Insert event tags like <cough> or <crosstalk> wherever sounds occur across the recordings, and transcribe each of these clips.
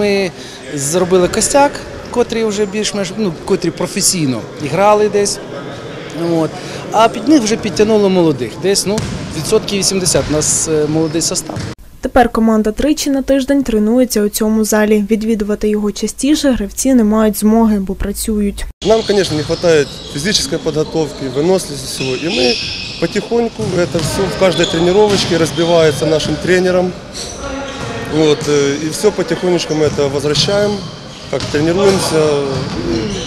ми зробили костяк, котрі вже більш-менш ну, котрі професійно грали десь. От. А під них вже підтягнуло молодих. Десь ну, відсотків 80 у нас е, молодий состав. Тепер команда тричі на тиждень тренується у цьому залі. Відвідувати його частіше гравці не мають змоги, бо працюють. Нам, конечно, не хватает физической подготовки, выносливости всего. И мы потихоньку это все в каждой тренировочке разбивается нашим тренером. Вот, э, и все потихонечку мы это возвращаем, как тренируемся. И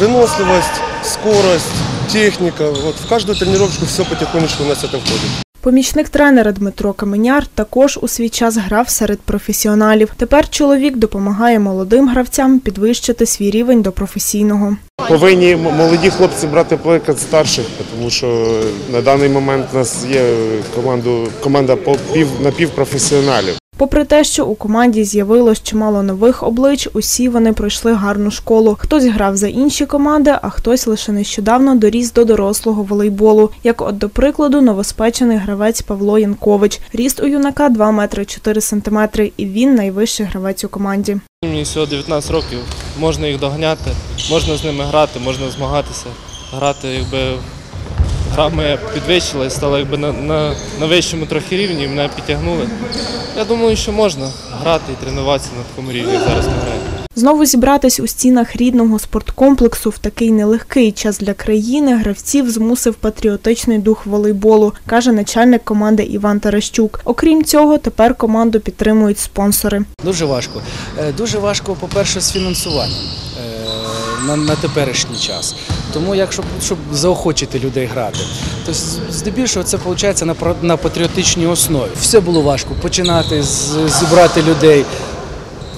Выносливость, скорость, техника. Вот в каждую тренировочку все потихонечку у нас это входит. Помічник тренера Дмитро Каменяр також у свій час грав серед професіоналів. Тепер чоловік допомагає молодим гравцям підвищити свій рівень до професійного. Повинні м- молоді хлопці брати приклад старших, тому що на даний момент у нас є команду, команда по пів, напівпрофесіоналів. Попри те, що у команді з'явилось чимало нових облич, усі вони пройшли гарну школу. Хтось грав за інші команди, а хтось лише нещодавно доріс до дорослого волейболу. Як от до прикладу, новоспечений гравець Павло Янкович. Ріст у юнака 2 метри 4 сантиметри, і він найвищий гравець у команді. Мені всього 19 років, можна їх доганяти, можна з ними грати, можна змагатися. Грати, якби гра моя підвищилась, стала якби на, на, на вищому трохи рівні, мене підтягнули. Я думаю, що можна грати і тренуватися на такому рівні, як зараз ми граємо. Знову зібратись у стінах рідного спорткомплексу в такий нелегкий час для країни гравців змусив патріотичний дух волейболу, каже начальник команди Іван Таращук. Окрім цього, тепер команду підтримують спонсори. Дуже важко. Е, Дуже важко, по-перше, з фінансуванням е, на, на теперішній час. Тому, якщо щоб заохочити людей грати, то здебільшого це виходить на, на патріотичній основі. Все було важко починати з, зібрати людей.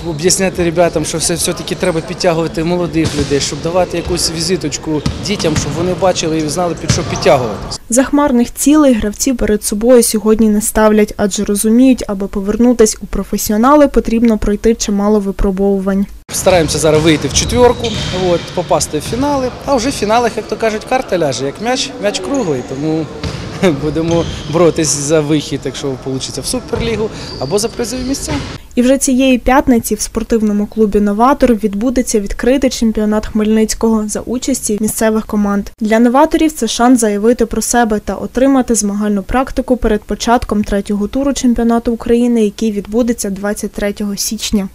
Об'ясняти ребятам, що все все-таки треба підтягувати молодих людей, щоб давати якусь візиточку дітям, щоб вони бачили і знали, під що підтягуватися. Захмарних цілей гравці перед собою сьогодні не ставлять, адже розуміють, аби повернутись у професіонали, потрібно пройти чимало випробовувань. Стараємося зараз вийти в четверку, от, попасти в фінали. А вже в фіналах, як то кажуть, карта ляже, як м'яч, м'яч круглий. Тому <laughs> будемо боротись за вихід, якщо вийде в суперлігу або за призові місця. І вже цієї п'ятниці в спортивному клубі Новатор відбудеться відкритий чемпіонат Хмельницького за участі місцевих команд. Для новаторів це шанс заявити про себе та отримати змагальну практику перед початком третього туру чемпіонату України, який відбудеться 23 січня.